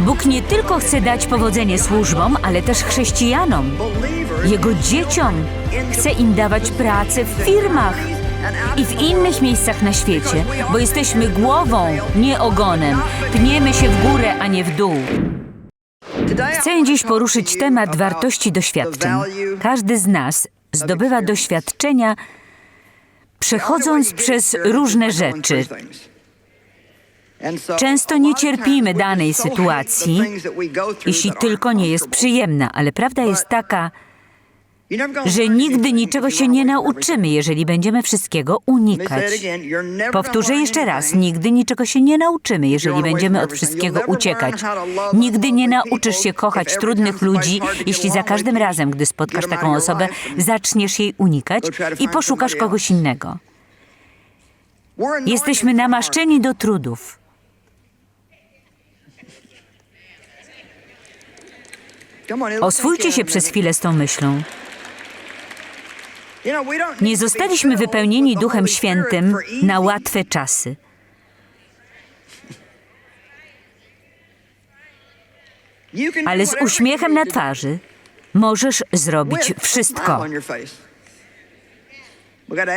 Bóg nie tylko chce dać powodzenie służbom, ale też chrześcijanom, Jego dzieciom. Chce im dawać pracę w firmach i w innych miejscach na świecie, bo jesteśmy głową, nie ogonem. Pniemy się w górę, a nie w dół. Chcę dziś poruszyć temat wartości doświadczeń. Każdy z nas zdobywa doświadczenia, przechodząc przez różne rzeczy. Często nie cierpimy danej sytuacji, jeśli tylko nie jest przyjemna, ale prawda jest taka, że nigdy niczego się nie nauczymy, jeżeli będziemy wszystkiego unikać. Powtórzę jeszcze raz, nigdy niczego się nie nauczymy, jeżeli będziemy od wszystkiego uciekać. Nigdy nie nauczysz się kochać trudnych ludzi, jeśli za każdym razem, gdy spotkasz taką osobę, zaczniesz jej unikać i poszukasz kogoś innego. Jesteśmy namaszczeni do trudów. Oswójcie się przez chwilę z tą myślą. Nie zostaliśmy wypełnieni Duchem Świętym na łatwe czasy. Ale z uśmiechem na twarzy możesz zrobić wszystko.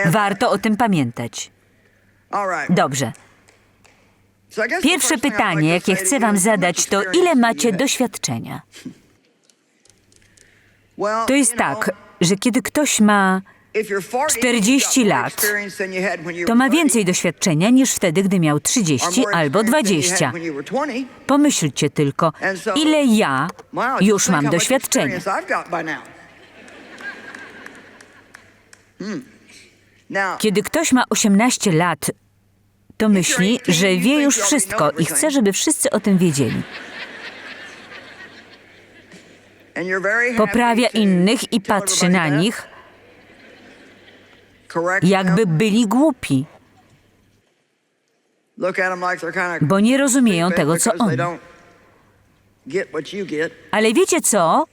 Warto o tym pamiętać. Dobrze. Pierwsze pytanie, jakie chcę Wam zadać, to ile macie doświadczenia? To jest tak, że kiedy ktoś ma 40 lat, to ma więcej doświadczenia niż wtedy, gdy miał 30 albo 20. Pomyślcie tylko, ile ja już mam doświadczenia. Kiedy ktoś ma 18 lat, to myśli, że wie już wszystko i chce, żeby wszyscy o tym wiedzieli. Poprawia innych i patrzy na nich, jakby byli głupi, bo nie rozumieją tego, co on. Ale wiecie co?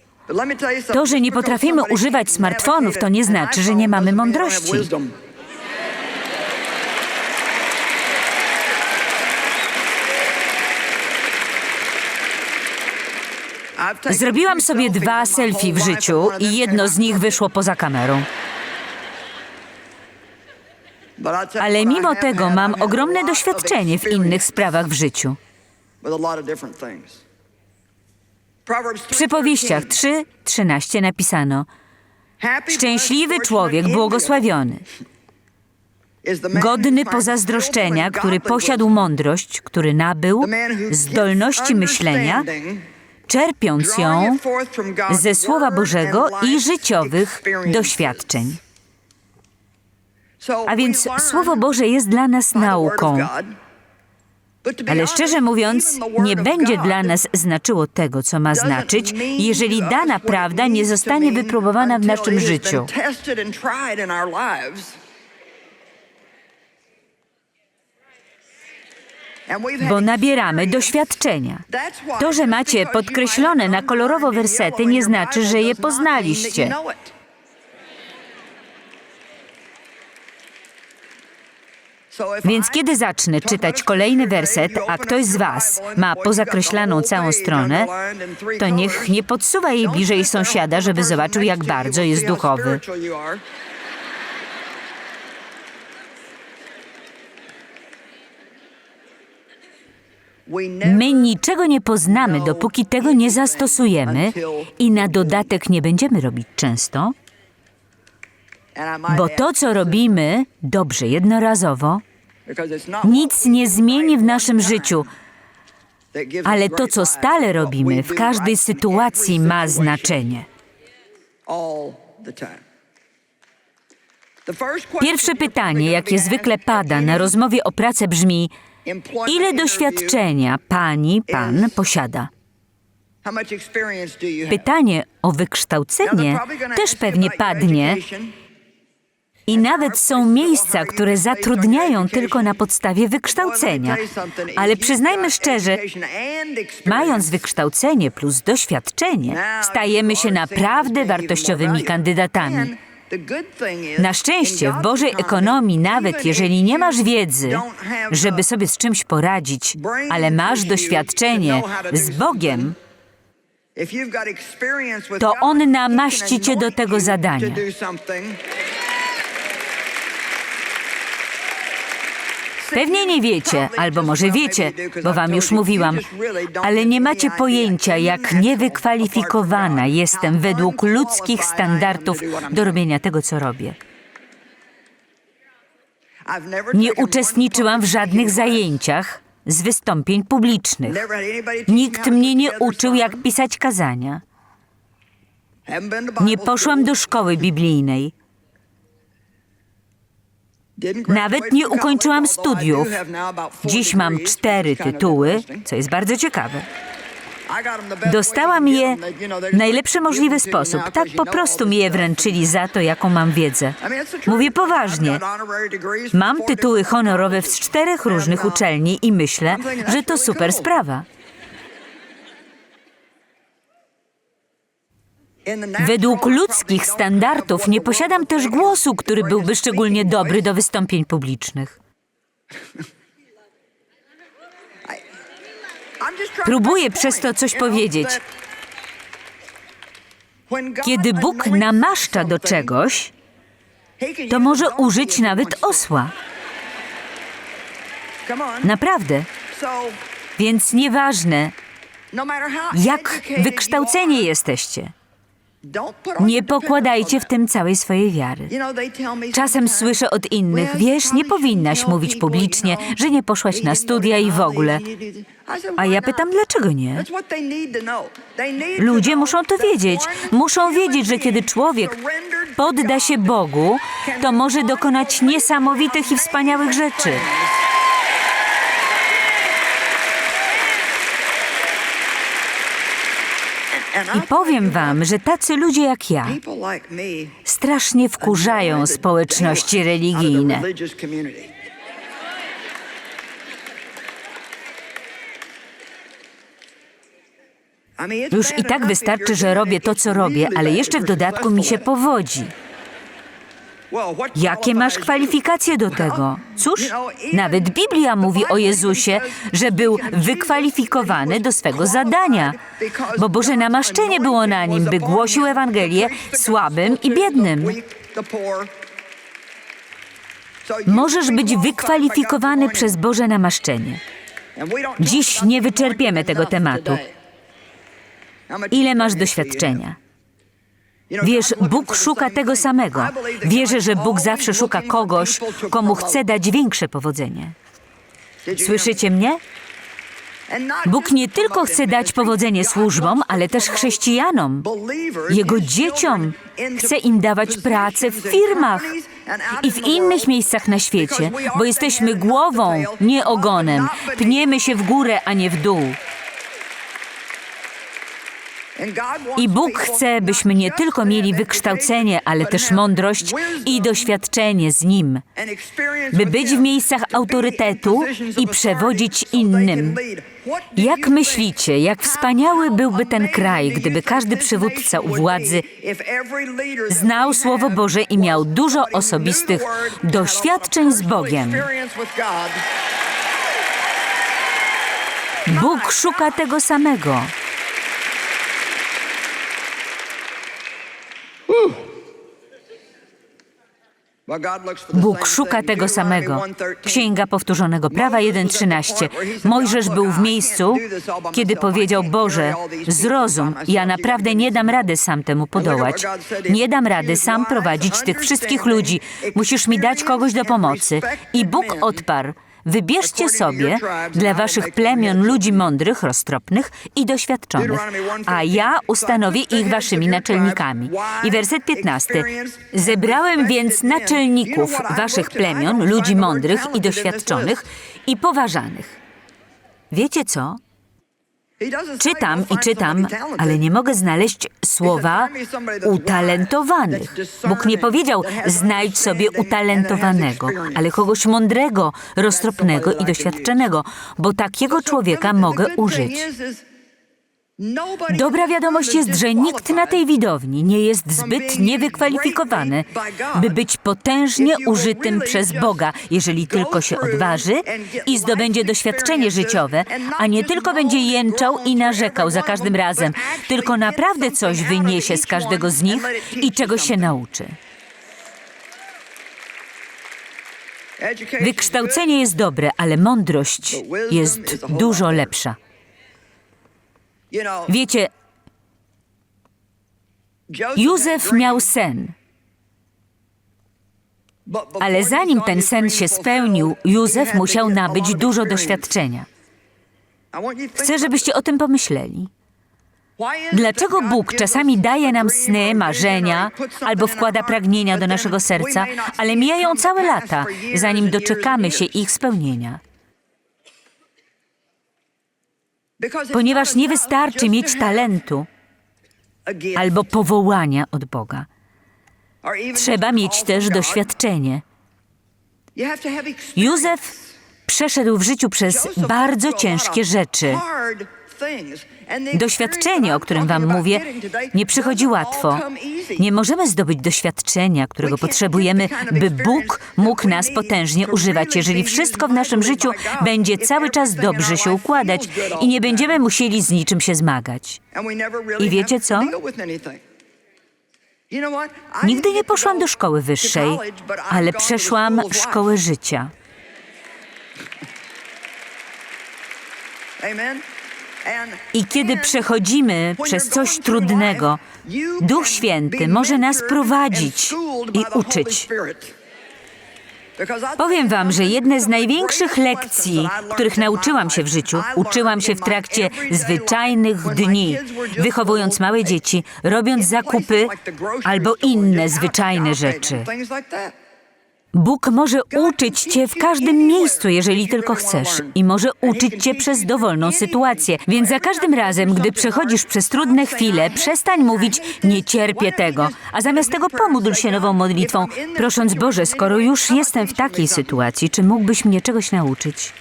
To, że nie potrafimy używać smartfonów, to nie znaczy, że nie mamy mądrości. Zrobiłam sobie dwa selfie w życiu i jedno z nich wyszło poza kamerą. Ale mimo tego mam ogromne doświadczenie w innych sprawach w życiu. W przypowieściach 3:13 napisano: Szczęśliwy człowiek, błogosławiony, godny pozazdroszczenia, który posiadł mądrość, który nabył zdolności myślenia, czerpiąc ją ze Słowa Bożego i życiowych doświadczeń. A więc Słowo Boże jest dla nas nauką. Ale szczerze mówiąc, nie będzie dla nas znaczyło tego, co ma znaczyć, jeżeli dana prawda nie zostanie wypróbowana w naszym życiu. Bo nabieramy doświadczenia. To, że macie podkreślone na kolorowo wersety, nie znaczy, że je poznaliście. Więc kiedy zacznę czytać kolejny werset, a ktoś z Was ma pozakreślaną całą stronę, to niech nie podsuwa jej bliżej sąsiada, żeby zobaczył, jak bardzo jest duchowy. My niczego nie poznamy, dopóki tego nie zastosujemy i na dodatek nie będziemy robić często, bo to, co robimy dobrze jednorazowo, nic nie zmieni w naszym życiu, ale to, co stale robimy w każdej sytuacji, ma znaczenie. Pierwsze pytanie, jakie zwykle pada na rozmowie o pracę, brzmi: Ile doświadczenia pani, pan posiada? Pytanie o wykształcenie też pewnie padnie. I nawet są miejsca, które zatrudniają tylko na podstawie wykształcenia. Ale przyznajmy szczerze, mając wykształcenie plus doświadczenie, stajemy się naprawdę wartościowymi kandydatami. Na szczęście w Bożej ekonomii, nawet jeżeli nie masz wiedzy, żeby sobie z czymś poradzić, ale masz doświadczenie z Bogiem, to On namaści cię do tego zadania. Pewnie nie wiecie, albo może wiecie, bo wam już mówiłam, ale nie macie pojęcia, jak niewykwalifikowana jestem według ludzkich standardów do robienia tego, co robię. Nie uczestniczyłam w żadnych zajęciach z wystąpień publicznych. Nikt mnie nie uczył, jak pisać kazania. Nie poszłam do szkoły biblijnej. Nawet nie ukończyłam studiów. Dziś mam cztery tytuły, co jest bardzo ciekawe. Dostałam je w najlepszy możliwy sposób. Tak po prostu mi je wręczyli za to, jaką mam wiedzę. Mówię poważnie. Mam tytuły honorowe z czterech różnych uczelni i myślę, że to super sprawa. Według ludzkich standardów nie posiadam też głosu, który byłby szczególnie dobry do wystąpień publicznych. Próbuję przez to coś powiedzieć. Kiedy Bóg namaszcza do czegoś, to może użyć nawet osła. Naprawdę. Więc nieważne, jak wykształceni jesteście, nie pokładajcie w tym całej swojej wiary. Czasem słyszę od innych, wiesz, nie powinnaś mówić publicznie, że nie poszłaś na studia i w ogóle. A ja pytam, dlaczego nie? Ludzie muszą to wiedzieć. Muszą wiedzieć, że kiedy człowiek podda się Bogu, to może dokonać niesamowitych i wspaniałych rzeczy. I powiem wam, że tacy ludzie jak ja strasznie wkurzają społeczności religijne. Już i tak wystarczy, że robię to, co robię, ale jeszcze w dodatku mi się powodzi. Jakie masz kwalifikacje do tego? Cóż, nawet Biblia mówi o Jezusie, że był wykwalifikowany do swego zadania, bo Boże namaszczenie było na nim, by głosił Ewangelię słabym i biednym. Możesz być wykwalifikowany przez Boże namaszczenie. Dziś nie wyczerpiemy tego tematu. Ile masz doświadczenia? Wiesz, Bóg szuka tego samego. Wierzę, że Bóg zawsze szuka kogoś, komu chce dać większe powodzenie. Słyszycie mnie? Bóg nie tylko chce dać powodzenie służbom, ale też chrześcijanom, Jego dzieciom. Chce im dawać pracę w firmach i w innych miejscach na świecie, bo jesteśmy głową, nie ogonem. Pniemy się w górę, a nie w dół. I Bóg chce, byśmy nie tylko mieli wykształcenie, ale też mądrość i doświadczenie z Nim, by być w miejscach autorytetu i przewodzić innym. Jak myślicie, jak wspaniały byłby ten kraj, gdyby każdy przywódca u władzy znał Słowo Boże i miał dużo osobistych doświadczeń z Bogiem? Bóg szuka tego samego. Bóg szuka tego samego. Księga Powtórzonego Prawa 1.13. Mojżesz był w miejscu, kiedy powiedział, Boże, zrozum, ja naprawdę nie dam rady sam temu podołać. Nie dam rady sam prowadzić tych wszystkich ludzi. Musisz mi dać kogoś do pomocy. I Bóg odparł, Wybierzcie sobie dla waszych plemion ludzi mądrych, roztropnych i doświadczonych, a ja ustanowię ich waszymi naczelnikami. I werset 15. Zebrałem więc naczelników waszych plemion, ludzi mądrych i doświadczonych i poważanych. Wiecie co? Czytam i czytam, ale nie mogę znaleźć słowa utalentowanych. Bóg nie powiedział, znajdź sobie utalentowanego, ale kogoś mądrego, roztropnego i doświadczonego, bo takiego człowieka mogę użyć. Dobra wiadomość jest, że nikt na tej widowni nie jest zbyt niewykwalifikowany, by być potężnie użytym przez Boga, jeżeli tylko się odważy i zdobędzie doświadczenie życiowe, a nie tylko będzie jęczał i narzekał za każdym razem, tylko naprawdę coś wyniesie z każdego z nich i czegoś się nauczy. Wykształcenie jest dobre, ale mądrość jest dużo lepsza. Wiecie, Józef miał sen, ale zanim ten sen się spełnił, Józef musiał nabyć dużo doświadczenia. Chcę, żebyście o tym pomyśleli. Dlaczego Bóg czasami daje nam sny, marzenia albo wkłada pragnienia do naszego serca, ale mijają całe lata, zanim doczekamy się ich spełnienia? Ponieważ nie wystarczy mieć talentu albo powołania od Boga. Trzeba mieć też doświadczenie. Józef przeszedł w życiu przez bardzo ciężkie rzeczy. Doświadczenie, o którym Wam mówię, nie przychodzi łatwo. Nie możemy zdobyć doświadczenia, którego potrzebujemy, by Bóg mógł nas potężnie używać, jeżeli wszystko w naszym życiu będzie cały czas dobrze się układać i nie będziemy musieli z niczym się zmagać. I wiecie co? Nigdy nie poszłam do szkoły wyższej, ale przeszłam szkołę życia. I kiedy przechodzimy przez coś trudnego, Duch Święty może nas prowadzić i uczyć. Powiem Wam, że jedne z największych lekcji, których nauczyłam się w życiu, uczyłam się w trakcie zwyczajnych dni, wychowując małe dzieci, robiąc zakupy albo inne zwyczajne rzeczy. Bóg może uczyć cię w każdym miejscu, jeżeli tylko chcesz, i może uczyć cię przez dowolną sytuację. Więc za każdym razem, gdy przechodzisz przez trudne chwile, przestań mówić nie cierpię tego, a zamiast tego pomódl się nową modlitwą, prosząc Boże, skoro już jestem w takiej sytuacji, czy mógłbyś mnie czegoś nauczyć?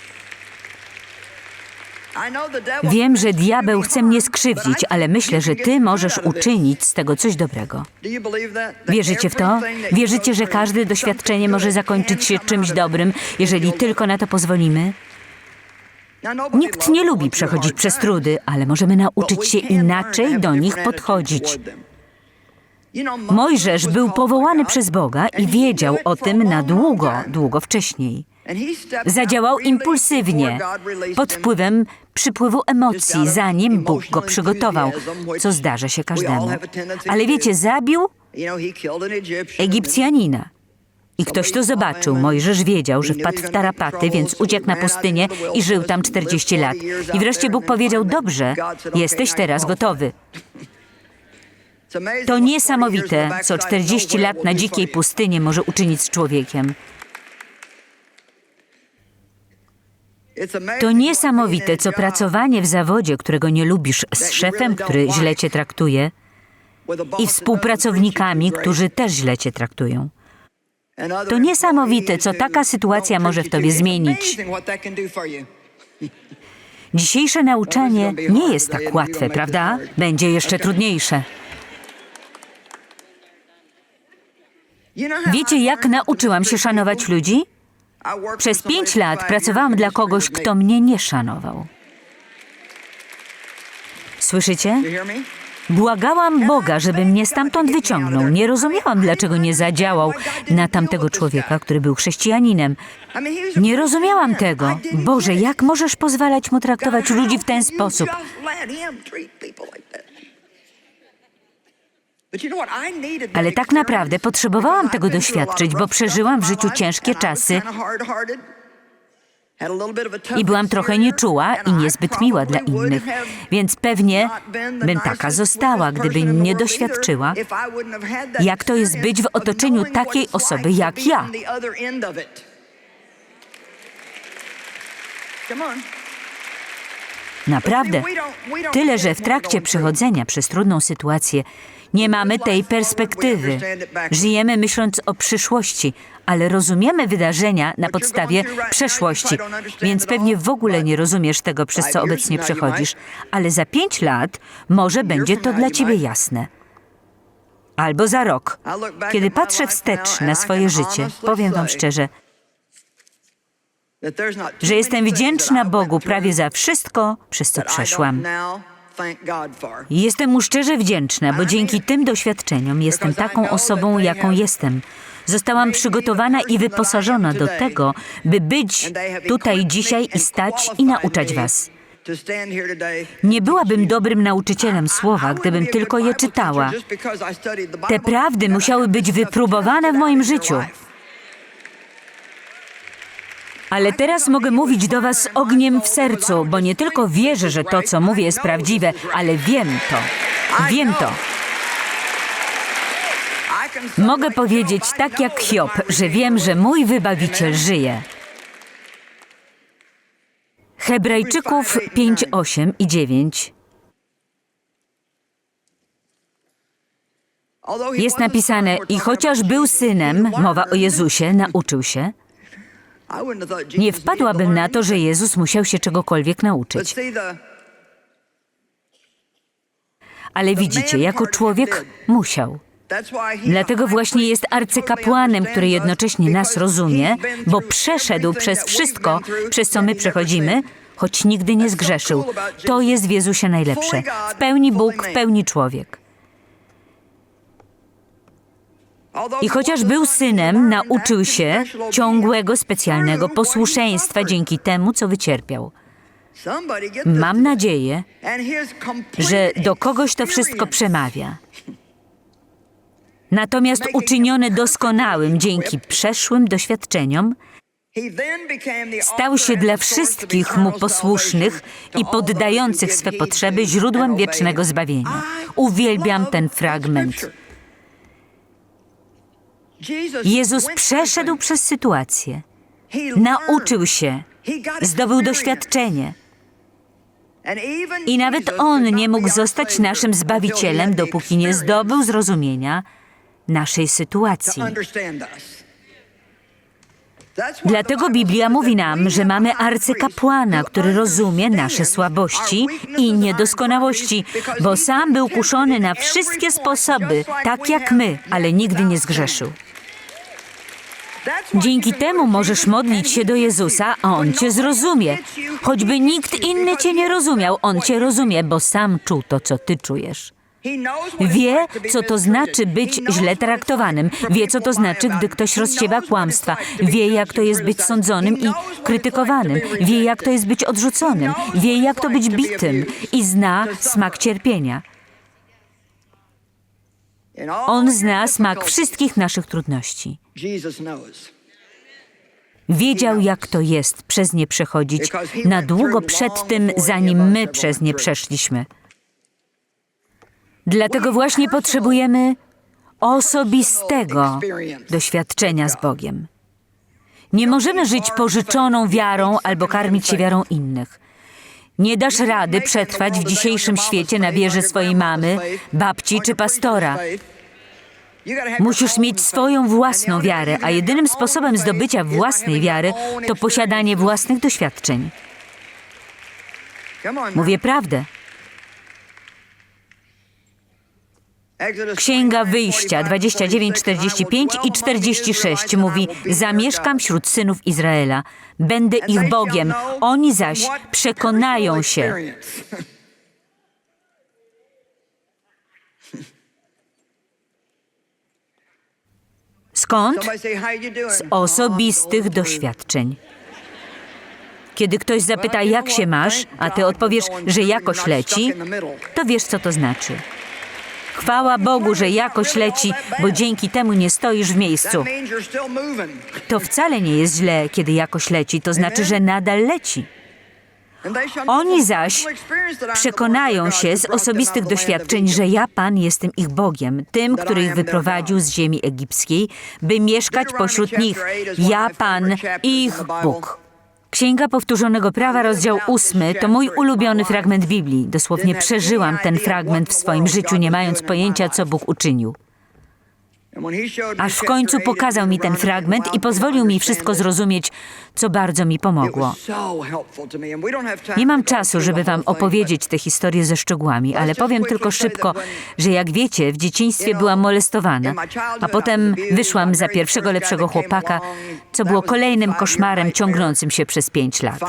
Wiem, że diabeł chce mnie skrzywdzić, ale myślę, że ty możesz uczynić z tego coś dobrego. Wierzycie w to? Wierzycie, że każde doświadczenie może zakończyć się czymś dobrym, jeżeli tylko na to pozwolimy? Nikt nie lubi przechodzić przez trudy, ale możemy nauczyć się inaczej do nich podchodzić. Mojżesz był powołany przez Boga i wiedział o tym na długo, długo wcześniej. Zadziałał impulsywnie, pod wpływem przypływu emocji, zanim Bóg go przygotował, co zdarza się każdemu. Ale wiecie, zabił Egipcjanina. I ktoś to zobaczył. Mojżesz wiedział, że wpadł w tarapaty, więc uciekł na pustynię i żył tam 40 lat. I wreszcie Bóg powiedział: Dobrze, jesteś teraz gotowy. To niesamowite, co 40 lat na dzikiej pustyni może uczynić z człowiekiem. To niesamowite, co pracowanie w zawodzie, którego nie lubisz, z szefem, który źle cię traktuje, i współpracownikami, którzy też źle cię traktują. To niesamowite, co taka sytuacja może w tobie zmienić. Dzisiejsze nauczanie nie jest tak łatwe, prawda? Będzie jeszcze trudniejsze. Wiecie, jak nauczyłam się szanować ludzi? Przez pięć lat pracowałam dla kogoś, kto mnie nie szanował. Słyszycie? Błagałam Boga, żeby mnie stamtąd wyciągnął. Nie rozumiałam, dlaczego nie zadziałał na tamtego człowieka, który był chrześcijaninem. Nie rozumiałam tego. Boże, jak możesz pozwalać mu traktować ludzi w ten sposób? Ale tak naprawdę potrzebowałam tego doświadczyć, bo przeżyłam w życiu ciężkie czasy. i byłam trochę nieczuła i niezbyt miła dla innych, więc pewnie bym taka została, gdybym nie doświadczyła, jak to jest być w otoczeniu takiej osoby jak ja. Naprawdę. Tyle, że w trakcie przechodzenia przez trudną sytuację nie mamy tej perspektywy. Żyjemy myśląc o przyszłości, ale rozumiemy wydarzenia na podstawie przeszłości, więc pewnie w ogóle nie rozumiesz tego, przez co obecnie przechodzisz, ale za pięć lat może będzie to dla ciebie jasne. Albo za rok. Kiedy patrzę wstecz na swoje życie, powiem wam szczerze, że jestem wdzięczna Bogu prawie za wszystko, przez co przeszłam. Jestem mu szczerze wdzięczna, bo dzięki tym doświadczeniom jestem taką osobą, jaką jestem. Zostałam przygotowana i wyposażona do tego, by być tutaj dzisiaj i stać i nauczać Was. Nie byłabym dobrym nauczycielem słowa, gdybym tylko je czytała. Te prawdy musiały być wypróbowane w moim życiu. Ale teraz mogę mówić do Was ogniem w sercu, bo nie tylko wierzę, że to, co mówię, jest prawdziwe, ale wiem to. Wiem to. Mogę powiedzieć tak jak Hiob, że wiem, że mój wybawiciel żyje. Hebrajczyków 5, 8 i 9 jest napisane: I chociaż był synem, mowa o Jezusie, nauczył się. Nie wpadłabym na to, że Jezus musiał się czegokolwiek nauczyć. Ale widzicie, jako człowiek musiał. Dlatego właśnie jest arcykapłanem, który jednocześnie nas rozumie, bo przeszedł przez wszystko, przez co my przechodzimy, choć nigdy nie zgrzeszył. To jest w Jezusie najlepsze. W pełni Bóg, w pełni człowiek. I chociaż był synem, nauczył się ciągłego, specjalnego posłuszeństwa dzięki temu, co wycierpiał. Mam nadzieję, że do kogoś to wszystko przemawia. Natomiast uczyniony doskonałym dzięki przeszłym doświadczeniom, stał się dla wszystkich mu posłusznych i poddających swe potrzeby źródłem wiecznego zbawienia. Uwielbiam ten fragment. Jezus przeszedł przez sytuację, nauczył się, zdobył doświadczenie. I nawet On nie mógł zostać naszym Zbawicielem, dopóki nie zdobył zrozumienia naszej sytuacji. Dlatego Biblia mówi nam, że mamy arcykapłana, który rozumie nasze słabości i niedoskonałości, bo sam był kuszony na wszystkie sposoby, tak jak my, ale nigdy nie zgrzeszył. Dzięki temu możesz modlić się do Jezusa, a On cię zrozumie. Choćby nikt inny cię nie rozumiał, On cię rozumie, bo sam czuł to, co ty czujesz. Wie, co to znaczy być źle traktowanym. Wie, co to znaczy, gdy ktoś rozsiewa kłamstwa. Wie, jak to jest być sądzonym i krytykowanym. Wie, jak to jest być odrzuconym. Wie, jak to być bitym. I zna smak cierpienia. On zna smak wszystkich naszych trudności. Wiedział, jak to jest przez nie przechodzić, na długo przed tym, zanim my przez nie przeszliśmy. Dlatego właśnie potrzebujemy osobistego doświadczenia z Bogiem. Nie możemy żyć pożyczoną wiarą albo karmić się wiarą innych. Nie dasz rady przetrwać w dzisiejszym świecie na wierze swojej mamy, babci czy pastora. Musisz mieć swoją własną wiarę, a jedynym sposobem zdobycia własnej wiary to posiadanie własnych doświadczeń. Mówię prawdę. Księga Wyjścia 29, 45 i 46 mówi: Zamieszkam wśród synów Izraela, będę ich Bogiem, oni zaś przekonają się. Skąd? Z osobistych doświadczeń. Kiedy ktoś zapyta, jak się masz, a ty odpowiesz, że jakoś leci, to wiesz, co to znaczy. Chwała Bogu, że jakoś leci, bo dzięki temu nie stoisz w miejscu. To wcale nie jest źle, kiedy jakoś leci, to znaczy, że nadal leci. Oni zaś przekonają się z osobistych doświadczeń, że ja, Pan, jestem ich Bogiem, tym, który ich wyprowadził z ziemi egipskiej, by mieszkać pośród nich. Ja, Pan, ich Bóg. Księga Powtórzonego Prawa, rozdział ósmy, to mój ulubiony fragment Biblii. Dosłownie przeżyłam ten fragment w swoim życiu, nie mając pojęcia, co Bóg uczynił. Aż w końcu pokazał mi ten fragment i pozwolił mi wszystko zrozumieć, co bardzo mi pomogło. Nie mam czasu, żeby wam opowiedzieć tę historię ze szczegółami, ale powiem tylko szybko, że jak wiecie, w dzieciństwie byłam molestowana, a potem wyszłam za pierwszego lepszego chłopaka, co było kolejnym koszmarem ciągnącym się przez pięć lat.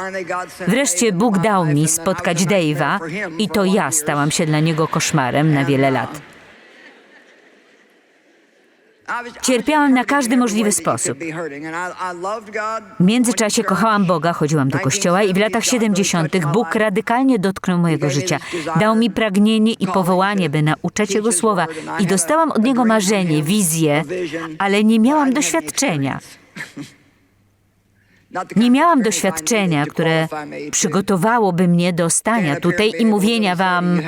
Wreszcie Bóg dał mi spotkać Dave'a i to ja stałam się dla niego koszmarem na wiele lat. Cierpiałam na każdy możliwy sposób. W międzyczasie kochałam Boga, chodziłam do kościoła i w latach 70. Bóg radykalnie dotknął mojego życia. Dał mi pragnienie i powołanie, by nauczać Jego słowa i dostałam od Niego marzenie, wizję, ale nie miałam doświadczenia. Nie miałam doświadczenia, które przygotowałoby mnie do stania tutaj i mówienia wam: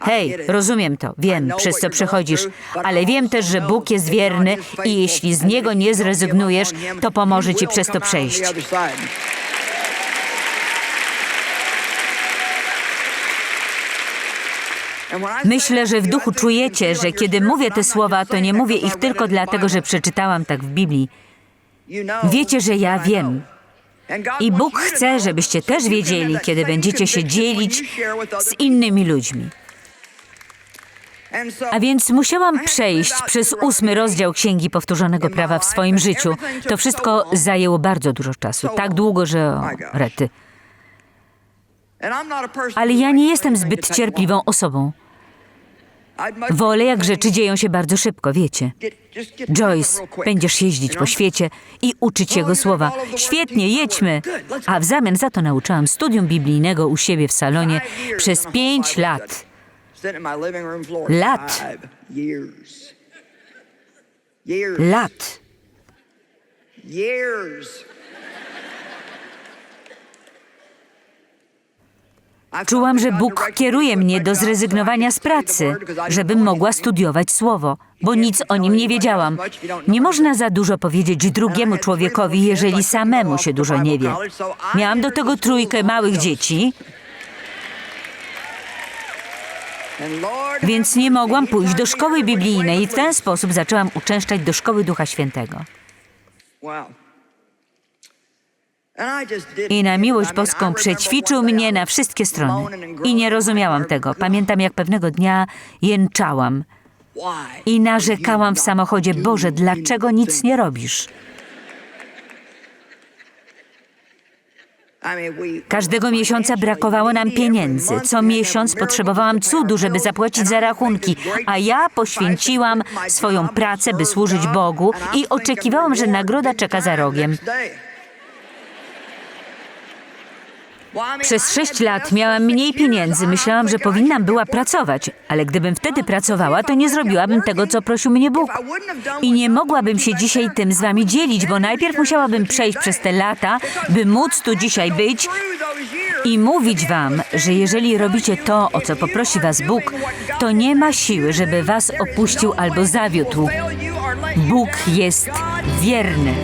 Hej, rozumiem to, wiem, przez co przechodzisz, ale wiem też, że Bóg jest wierny i jeśli z niego nie zrezygnujesz, to pomoże ci przez to przejść. Myślę, że w duchu czujecie, że kiedy mówię te słowa, to nie mówię ich tylko dlatego, że przeczytałam tak w Biblii. Wiecie, że ja wiem. I Bóg chce, żebyście też wiedzieli, kiedy będziecie się dzielić z innymi ludźmi. A więc musiałam przejść przez ósmy rozdział Księgi Powtórzonego Prawa w swoim życiu. To wszystko zajęło bardzo dużo czasu. Tak długo, że o, rety. Ale ja nie jestem zbyt cierpliwą osobą. Wolę, jak rzeczy dzieją się bardzo szybko, wiecie. Joyce, będziesz jeździć po świecie i uczyć Jego słowa. Świetnie, jedźmy! A w zamian za to nauczyłam studium biblijnego u siebie w salonie przez pięć lat. Lat. Lat. Czułam, że Bóg kieruje mnie do zrezygnowania z pracy, żebym mogła studiować Słowo, bo nic o nim nie wiedziałam. Nie można za dużo powiedzieć drugiemu człowiekowi, jeżeli samemu się dużo nie wie. Miałam do tego trójkę małych dzieci, więc nie mogłam pójść do szkoły biblijnej i w ten sposób zaczęłam uczęszczać do szkoły Ducha Świętego. I na miłość boską przećwiczył mnie na wszystkie strony. I nie rozumiałam tego. Pamiętam, jak pewnego dnia jęczałam i narzekałam w samochodzie: Boże, dlaczego nic nie robisz? Każdego miesiąca brakowało nam pieniędzy. Co miesiąc potrzebowałam cudu, żeby zapłacić za rachunki, a ja poświęciłam swoją pracę, by służyć Bogu i oczekiwałam, że nagroda czeka za rogiem. Przez sześć lat miałam mniej pieniędzy. Myślałam, że powinnam była pracować, ale gdybym wtedy pracowała, to nie zrobiłabym tego, co prosił mnie Bóg. I nie mogłabym się dzisiaj tym z wami dzielić, bo najpierw musiałabym przejść przez te lata, by móc tu dzisiaj być i mówić wam, że jeżeli robicie to, o co poprosi was Bóg, to nie ma siły, żeby was opuścił albo zawiódł. Bóg jest wierny.